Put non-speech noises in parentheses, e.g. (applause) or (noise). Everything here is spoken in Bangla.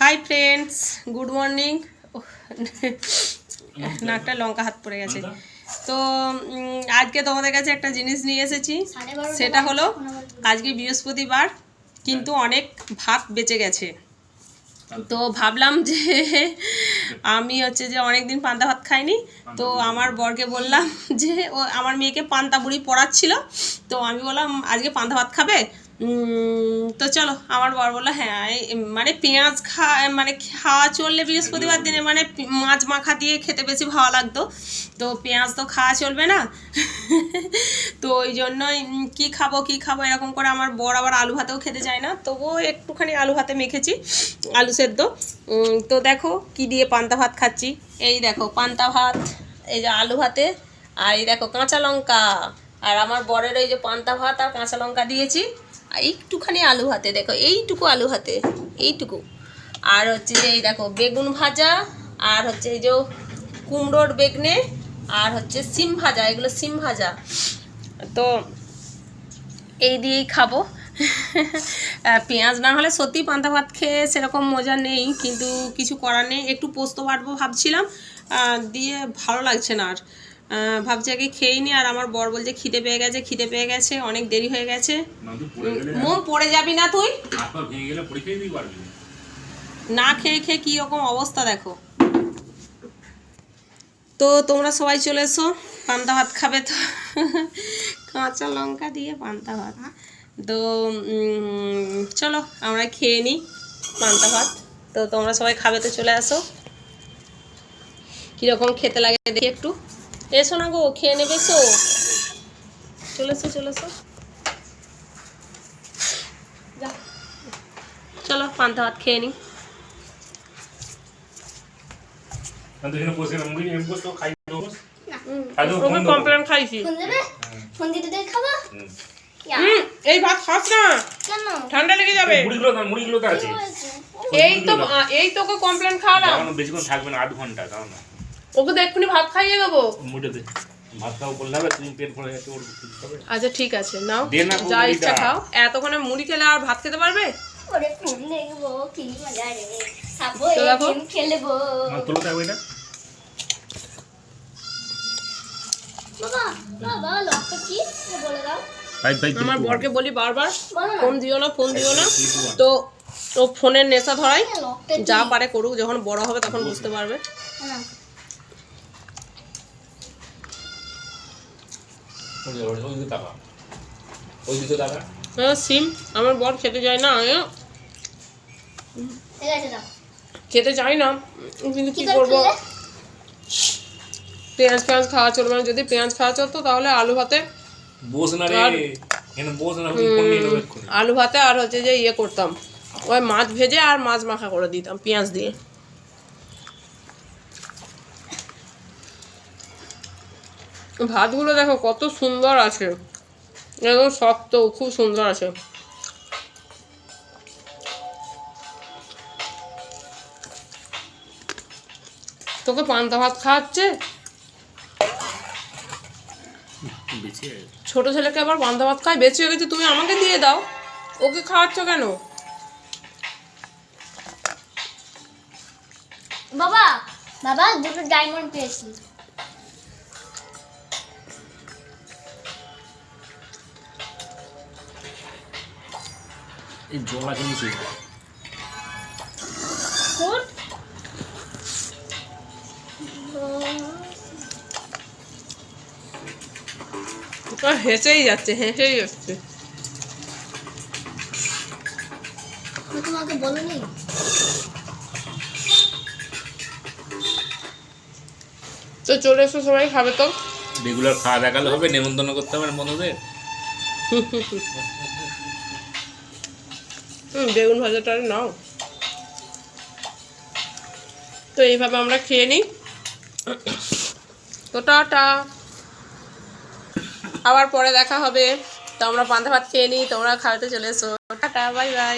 হাই ফ্রেন্ডস গুড মর্নিং নাকটা লঙ্কা হাত পড়ে গেছে। তো আজকে তোমাদের কাছে একটা জিনিস নিয়ে এসেছি। সেটা হলো আজকে বৃহস্পতিবার কিন্তু অনেক ভাত বেঁচে গেছে। তো ভাবলাম যে আমি হচ্ছে যে অনেক দিন পান্তা ভাত খাইনি। তো আমার বরকে বললাম যে ও আমার মেয়েকে পান্তা বুড়ি পড়াচ্ছিল। তো আমি বললাম আজকে পান্তা ভাত খাবে? তো চলো, আমার বর বলল হ্যাঁ মানে পেঁয়াজ খা মানে খাওয়া চললে বৃহস্পতিবার দিনে মানে মাছ মাখা দিয়ে খেতে বেশি ভালো লাগতো। তো পেঁয়াজ তো খাওয়া চলবে না। (laughs) তো ওই জন্যই কি খাব কি খাব, এরকম করে আমার বর আবার আলু ভাতেও খেতে চায় না। তবুও একটুখানি আলু ভাতে মেখেছি, আলু সেদ্ধ। তো দেখো কি দিয়ে পান্তা ভাত খাচ্ছি। এই দেখো, পান্তা ভাত, এই যে আলু ভাতে, আর এই দেখো কাঁচা লঙ্কা। আর আমার বরের এই যে পান্তা ভাত আর কাঁচা লঙ্কা দিয়েছি। একটুখানি আলু হাতে, দেখো, এইটুকু আলু হাতে, এইটুকু। আর হচ্ছে যে এই দেখো, বেগুন ভাজা, আর হচ্ছে এই যে কুমড়োর বেগনে, আর হচ্ছে সিম ভাজা, এগুলো সিম ভাজা। তো এই দিয়েই খাব। পেঁয়াজ না হলে সত্যি পান্তা ভাত খেয়ে সেরকম মজা নেই, কিন্তু কিছু করার নেই। একটু পোস্ত বাটবো ভাবছিলাম দিয়ে ভালো লাগছে না আর। ভাবছি আগে খেয়েই নি আর আমার বর বলছে খিদে পেয়ে গেছে খিদে পেয়ে গেছে অনেক দেরি হয়ে গেছে। না তুই পড়ে মোম পড়ে যাবি না তুই। না। খেয়ে খেয়ে কী রকম অবস্থা দেখো। তো তোমরা সবাই চলে এসো পান্তা ভাত খাবে তো। কাঁচা লঙ্কা দিয়ে পান্তা ভাত। তো চলো আমরা খেয়ে নিই পান্তা ভাত। তো তোমরা সবাই খাবে তো চলে আসো। কীরকম খেতে লাগে দেখি একটু। এসো না গো খেয়ে নেবে এসো চলে এসো চলে এসো চলো পান্তা ভাত খেয়ে নিই তো তো। কমপ্লেন খাইছি। এই ভাত খাস না। ঠান্ডা লেগে যাবে। তো এই তো এই তোকে কমপ্লেন খাওয়ালাম। না, বেশিক্ষণ থাকবে না, আধ ঘণ্টা, দাও না। ওকে তো এক্ষুনি ভাত খাইয়ে দেবো। মুড়িটা দে। ভাত খাও হবে, তুমি পেট ভরে গেছে, ওর আচ্ছা ঠিক আছে নাও। যা ইচ্ছা খাও। এতক্ষণে মুড়ি খেলে আর ভাত খেতে পারবে? ওরে ফোন দেখব কি মজা রে। খাব তো দেখো। গেম খেলব। আমার বরকে বলি বারবার ফোন দিও না ফোন দিও না। তো ও ফোনের নেশা ধরাই যা পারে করুক যখন বড় হবে তখন বুঝতে পারবে না ওই যে, ওই- ওইদিকে তাকা। ওইদিকে তাকা। হ্যাঁ সিম। আমার বর খেতে চায় না আমিও ঠিক আছে দাও খেতে চাই না। কিন্তু কি কি করব? পেঁয়াজ পেঁয়াজ খাওয়া চলবে না। যদি পেঁয়াজ খাওয়া চলতো তাহলে আলু ভাতে। বস না রে। আলু ভাতে আর হচ্ছে যে ইয়ে করতাম। ওই মাছ ভেজে আর মাছ মাখা করে দিতাম পেঁয়াজ দিয়ে। ভাতগুলো দেখো কত সুন্দর আছে। একদম শক্ত খুব সুন্দর আছে। তোকে পান্তা ভাত খাওয়াচ্ছে? ছোট ছেলেকে আবার পান্তা ভাত খায় বেঁচে হয়ে গেছে তুমি আমাকে দিয়ে দাও। ওকে খাওয়াচ্ছ কেন? বাবা বাবা দুটো ডায়মন্ড পেয়েছি। এই জল আছে নিচে। হেসেই যাচ্ছে হেসেই যাচ্ছে। তোমাকে বলিনি। তো চলে এসো সবাই খাবে তো। রেগুলার খাওয়া দেখালে হবে নেমন্তন্ন করতে হবে না বন্ধুদের। (laughs) হুম, বেগুন ভাজাটা নাও। তো এইভাবে আমরা খেয়ে নিই। তো টাটা। আবার পরে দেখা হবে। তো আমরা পান্তা ভাত খেয়ে নিই, তোমরা খাওয়াতে চলে এসো। Tata, bye bye.